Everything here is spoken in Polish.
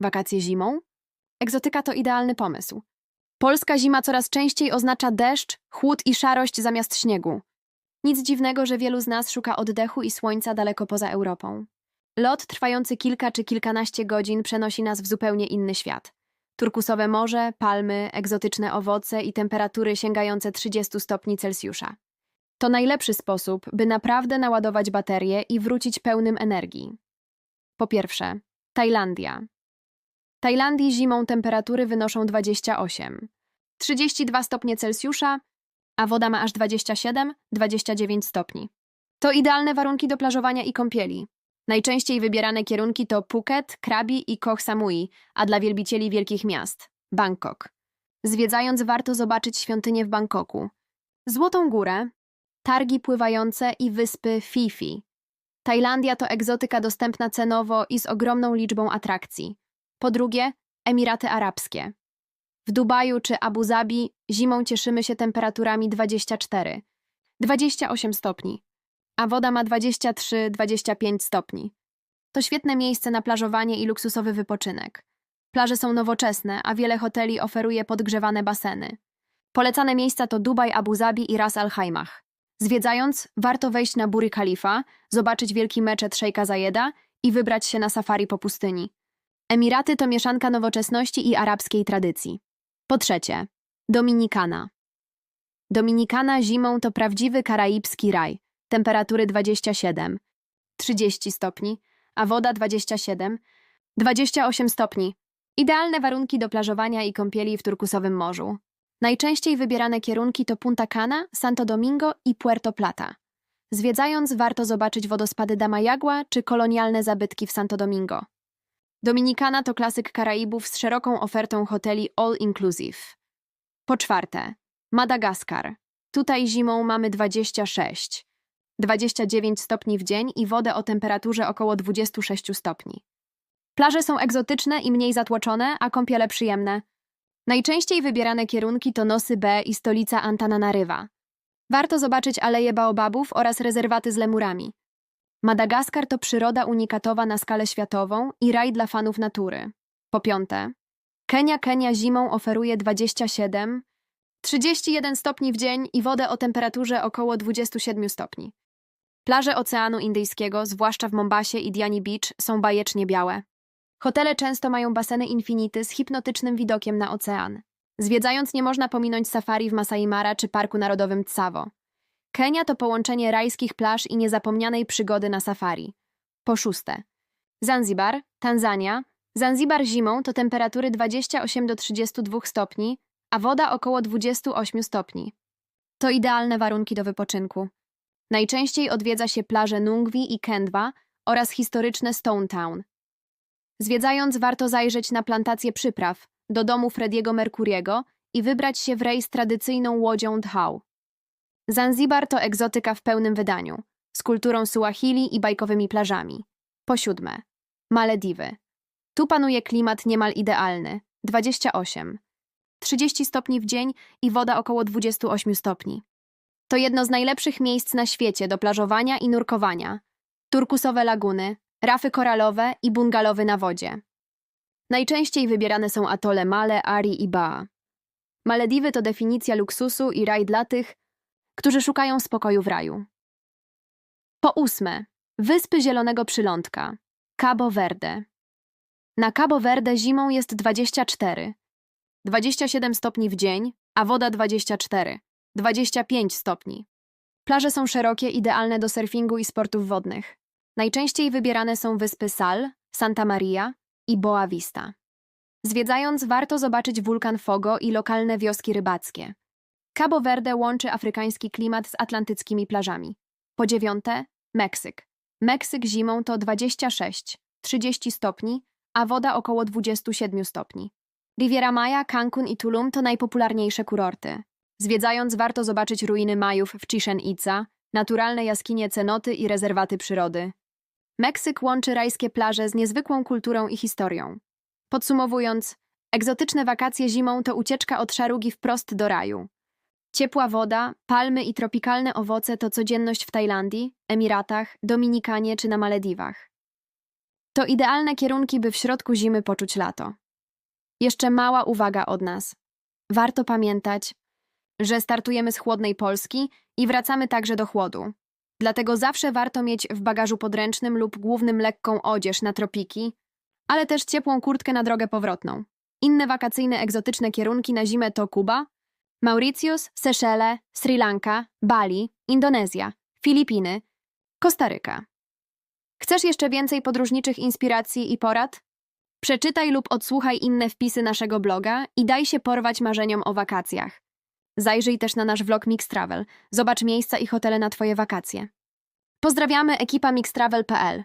Wakacje zimą? Egzotyka to idealny pomysł. Polska zima coraz częściej oznacza deszcz, chłód i szarość zamiast śniegu. Nic dziwnego, że wielu z nas szuka oddechu i słońca daleko poza Europą. Lot trwający kilka czy kilkanaście godzin przenosi nas w zupełnie inny świat. Turkusowe morze, palmy, egzotyczne owoce i temperatury sięgające 30 stopni Celsjusza. To najlepszy sposób, by naprawdę naładować baterie i wrócić pełnym energii. Po pierwsze, Tajlandia. Tajlandii zimą temperatury wynoszą 28, 32 stopnie Celsjusza, a woda ma aż 27-29 stopni. To idealne warunki do plażowania i kąpieli. Najczęściej wybierane kierunki to Phuket, Krabi i Koh Samui, a dla wielbicieli wielkich miast Bangkok. Zwiedzając warto zobaczyć świątynię w Bangkoku, Złotą Górę, targi pływające i wyspy Fifi. Tajlandia to egzotyka dostępna cenowo i z ogromną liczbą atrakcji. Po drugie, Emiraty Arabskie. W Dubaju czy Abu Zabi zimą cieszymy się temperaturami 24, 28 stopni, a woda ma 23-25 stopni. To świetne miejsce na plażowanie i luksusowy wypoczynek. Plaże są nowoczesne, a wiele hoteli oferuje podgrzewane baseny. Polecane miejsca to Dubaj, Abu Zabi i Ras Al Khaimah. Zwiedzając, warto wejść na Buri Khalifa, zobaczyć wielki meczet Szejka Zajeda i wybrać się na safari po pustyni. Emiraty to mieszanka nowoczesności i arabskiej tradycji. Po trzecie, Dominikana. Dominikana zimą to prawdziwy karaibski raj. Temperatury 27, 30 stopni, a woda 27, 28 stopni. Idealne warunki do plażowania i kąpieli w turkusowym morzu. Najczęściej wybierane kierunki to Punta Cana, Santo Domingo i Puerto Plata. Zwiedzając, warto zobaczyć wodospady Damayagua czy kolonialne zabytki w Santo Domingo. Dominikana to klasyk Karaibów z szeroką ofertą hoteli all inclusive. Po czwarte, Madagaskar. Tutaj zimą mamy 26, 29 stopni w dzień i wodę o temperaturze około 26 stopni. Plaże są egzotyczne i mniej zatłoczone, a kąpiele przyjemne. Najczęściej wybierane kierunki to Nosy B i stolica Antananarywa. Warto zobaczyć aleje baobabów oraz rezerwaty z lemurami. Madagaskar to przyroda unikatowa na skalę światową i raj dla fanów natury. Po piąte, Kenia Kenia zimą oferuje 27, 31 stopni w dzień i wodę o temperaturze około 27 stopni. Plaże Oceanu Indyjskiego, zwłaszcza w Mombasie i Diani Beach, są bajecznie białe. Hotele często mają baseny Infinity z hipnotycznym widokiem na ocean. Zwiedzając nie można pominąć safari w Masai Mara czy Parku Narodowym Tsavo. Kenia to połączenie rajskich plaż i niezapomnianej przygody na safari. Po szóste. Zanzibar, Tanzania. Zanzibar zimą to temperatury 28 do 32 stopni, a woda około 28 stopni. To idealne warunki do wypoczynku. Najczęściej odwiedza się plaże Nungwi i Kendwa oraz historyczne Stone Town. Zwiedzając warto zajrzeć na plantację przypraw, do domu Frediego Mercuriego i wybrać się w rejs tradycyjną łodzią Dhau. Zanzibar to egzotyka w pełnym wydaniu, z kulturą Suahili i bajkowymi plażami. Po siódme, Malediwy. Tu panuje klimat niemal idealny 28, 30 stopni w dzień i woda około 28 stopni. To jedno z najlepszych miejsc na świecie do plażowania i nurkowania. Turkusowe laguny, rafy koralowe i bungalowy na wodzie. Najczęściej wybierane są atole Male, Ari i Baa. Malediwy to definicja luksusu i raj dla tych, którzy szukają spokoju w raju. Po ósme, Wyspy Zielonego Przylądka, Cabo Verde. Na Cabo Verde zimą jest 24, 27 stopni w dzień, a woda 24, 25 stopni. Plaże są szerokie, idealne do surfingu i sportów wodnych. Najczęściej wybierane są wyspy Sal, Santa Maria i Boa Vista. Zwiedzając, warto zobaczyć wulkan Fogo i lokalne wioski rybackie. Cabo Verde łączy afrykański klimat z atlantyckimi plażami. Po dziewiąte, Meksyk. Meksyk zimą to 26-30 stopni, a woda około 27 stopni. Riviera Maya, Cancun i Tulum to najpopularniejsze kurorty. Zwiedzając, warto zobaczyć ruiny Majów w Chichen Itza, naturalne jaskinie cenoty i rezerwaty przyrody. Meksyk łączy rajskie plaże z niezwykłą kulturą i historią. Podsumowując, egzotyczne wakacje zimą to ucieczka od szarugi wprost do raju. Ciepła woda, palmy i tropikalne owoce to codzienność w Tajlandii, Emiratach, Dominikanie czy na Malediwach. To idealne kierunki, by w środku zimy poczuć lato. Jeszcze mała uwaga od nas. Warto pamiętać, że startujemy z chłodnej Polski i wracamy także do chłodu. Dlatego zawsze warto mieć w bagażu podręcznym lub głównym lekką odzież na tropiki, ale też ciepłą kurtkę na drogę powrotną. Inne wakacyjne egzotyczne kierunki na zimę to Kuba, Mauritius, Seszele, Sri Lanka, Bali, Indonezja, Filipiny, Kostaryka. Chcesz jeszcze więcej podróżniczych inspiracji i porad? Przeczytaj lub odsłuchaj inne wpisy naszego bloga i daj się porwać marzeniom o wakacjach. Zajrzyj też na nasz vlog Mix Travel. Zobacz miejsca i hotele na Twoje wakacje. Pozdrawiamy ekipa mixtravel.pl.